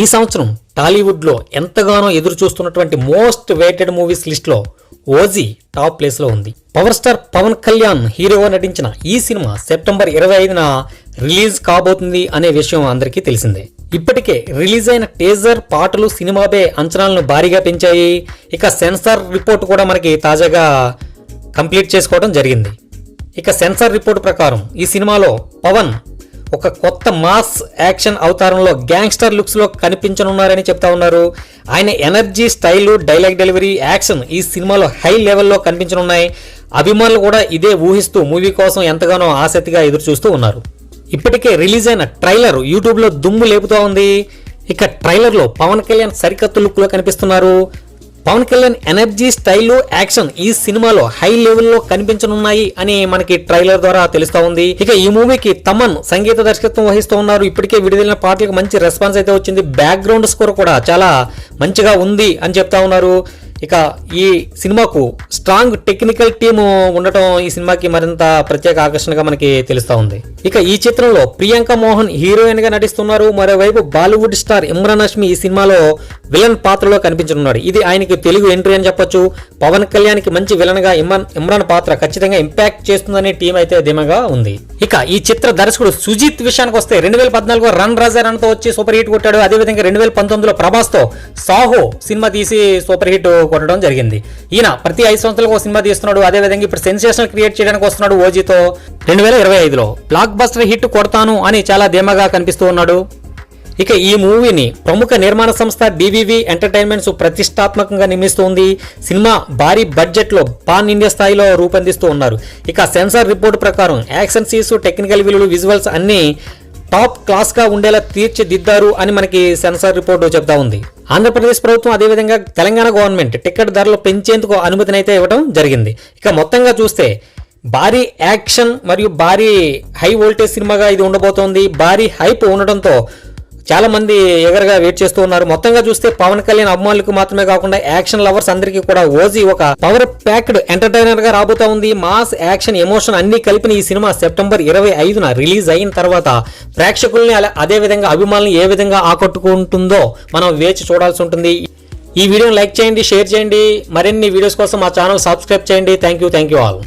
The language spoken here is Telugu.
ఈ సంవత్సరం టాలీవుడ్లో ఎంతగానో ఎదురు చూస్తున్నటువంటి మోస్ట్ వేటెడ్ మూవీస్ లిస్ట్లో ఓజీ టాప్ ప్లేస్లో ఉంది. పవర్ స్టార్ పవన్ కళ్యాణ్ హీరోగా నటించిన ఈ సినిమా సెప్టెంబర్ ఇరవై ఐదున రిలీజ్ కాబోతుంది అనే విషయం అందరికీ తెలిసిందే. ఇప్పటికే రిలీజ్ అయిన టేజర్ పాటలు సినిమాపై అంచనాలను భారీగా పెంచాయి. ఇక సెన్సార్ రిపోర్ట్ కూడా మనకి తాజాగా కంప్లీట్ చేసుకోవడం జరిగింది. ఇక సెన్సార్ రిపోర్ట్ ప్రకారం ఈ సినిమాలో పవన్ ఒక కొత్త మాస్ యాక్షన్ అవతారంలో గ్యాంగ్స్టర్ లుక్స్లో కనిపించనున్నారని చెప్తా ఉన్నారు. ఆయన energy style dialogue delivery action ఈ సినిమాలో హై లెవెల్లో కనిపించనున్నాయి. అభిమానులు కూడా ఇదే ఊహిస్తూ మూవీ కోసం ఎంతగానో ఆసక్తిగా ఎదురు చూస్తూ ఉన్నారు. ఇప్పటికే రిలీజ్ అయిన ట్రైలర్ యూట్యూబ్లో దుమ్ము లేపుతూ ఉంది. ఇక ట్రైలర్లో పవన్ కళ్యాణ్ సరికత్తు లుక్లో కనిపిస్తున్నారు. Pawan Kalyan energy style action ఈ సినిమాలో హై లెవెల్లో కనిపించనున్నాయి అని మనకి ట్రైలర్ ద్వారా తెలుస్తా ఉంది. ఇక ఈ మూవీకి తమన్ సంగీత దర్శకత్వం వహిస్తూ ఉన్నారు. ఇప్పటికే విడుదలైన పాటలకు మంచి రెస్పాన్స్ అయితే వచ్చింది. బ్యాక్గ్రౌండ్ స్కోర్ కూడా చాలా మంచిగా ఉంది అని చెప్తా ఉన్నారు. ఇక ఈ సినిమాకు స్ట్రాంగ్ టెక్నికల్ టీమ్ ఉండటం ఈ సినిమాకి మరింత ప్రత్యేక ఆకర్షణగా మనకి తెలుస్తా ఉంది. ఇక ఈ చిత్రంలో ప్రియాంక మోహన్ హీరోయిన్గా నటిస్తున్నారు. మరోవైపు బాలీవుడ్ స్టార్ ఇమ్రాన్ హష్మి ఈ సినిమాలో విలన్ పాత్రలో కనిపించనున్నాడు. ఇది ఆయనకి తెలుగు ఎంట్రీ అని చెప్పొచ్చు. పవన్ కళ్యాణ్కి మంచి విలన్గా ఇమ్రాన్ ఇమ్రాన్ పాత్ర ఖచ్చితంగా ఇంపాక్ట్ చేస్తుందనే టీం అయితే ధీమగా ఉంది. ఇక ఈ చిత్ర దర్శకుడు సుజిత్ విషయానికి వస్తే రెండు వేల పద్నాలుగు రన్ రాజా రన్ వచ్చి సూపర్ హిట్ కొట్టాడు. అదేవిధంగా రెండు వేల పంతొమ్మిదిలో ప్రభాస్తో సాహో సినిమా తీసి సూపర్ హిట్ కొట్టడం జరిగింది. ఈయన ప్రతి ఐదు సంవత్సరాలకు ఒక సినిమా తీస్తున్నాడు. అదేవిధంగా ఇప్పుడు సెన్సేషనల్ క్రియేట్ చేయడానికి వస్తున్నాడు ఓజీతో. రెండు వేల ఇరవై ఐదులో బ్లాక్ బస్టర్ హిట్ కొడతాను అని చాలా ధీమాగా కనిపిస్తూ ఉన్నాడు. ఇక ఈ మూవీని ప్రముఖ నిర్మాణ సంస్థ డివివి ఎంటర్టైన్మెంట్స్ ప్రతిష్టాత్మకంగా నిర్మిస్తోంది. సినిమా భారీ బడ్జెట్లో పాన్ ఇండియా స్థాయిలో రూపొందిస్తూ ఉన్నారు. ఇక సెన్సార్ రిపోర్ట్ ప్రకారం యాక్షన్ సీన్స్ టెక్నికల్ విలువలు విజువల్స్ అన్ని టాప్ క్లాస్గా ఉండేలా తీర్చిదిద్దారు అని మనకి సెన్సార్ రిపోర్ట్ చెప్తా ఉంది. ఆంధ్రప్రదేశ్ ప్రభుత్వం అదేవిధంగా తెలంగాణ గవర్నమెంట్ టికెట్ ధరలు పెంచేందుకు అనుమతినైతే ఇవ్వడం జరిగింది. ఇక మొత్తంగా చూస్తే భారీ యాక్షన్ మరియు భారీ హై వోల్టేజ్ సినిమాగా ఇది ఉండబోతోంది. భారీ హైప్ ఉండడంతో చాలా మంది ఎగరగా వెయిట్ చేస్తూ ఉన్నారు. మొత్తంగా చూస్తే పవన్ కళ్యాణ్ అభిమానులకు మాత్రమే కాకుండా యాక్షన్ లవర్స్ అందరికీ కూడా ఓజీ ఒక పవర్ ప్యాక్డ్ ఎంటర్టైనర్గా రాబోతా ఉంది. మాస్ యాక్షన్ ఎమోషన్ అన్ని కలిపిన ఈ సినిమా సెప్టెంబర్ ఇరవై ఐదున రిలీజ్ అయిన తర్వాత ప్రేక్షకుల్ని అలా అదే విధంగా అభిమానులు ఏ విధంగా ఆకట్టుకుంటుందో మనం వేచి చూడాల్సి ఉంటుంది. ఈ వీడియోని లైక్ చేయండి షేర్ చేయండి. మరిన్ని వీడియోస్ కోసం మా ఛానల్ సబ్స్క్రైబ్ చేయండి. Thank you thank you all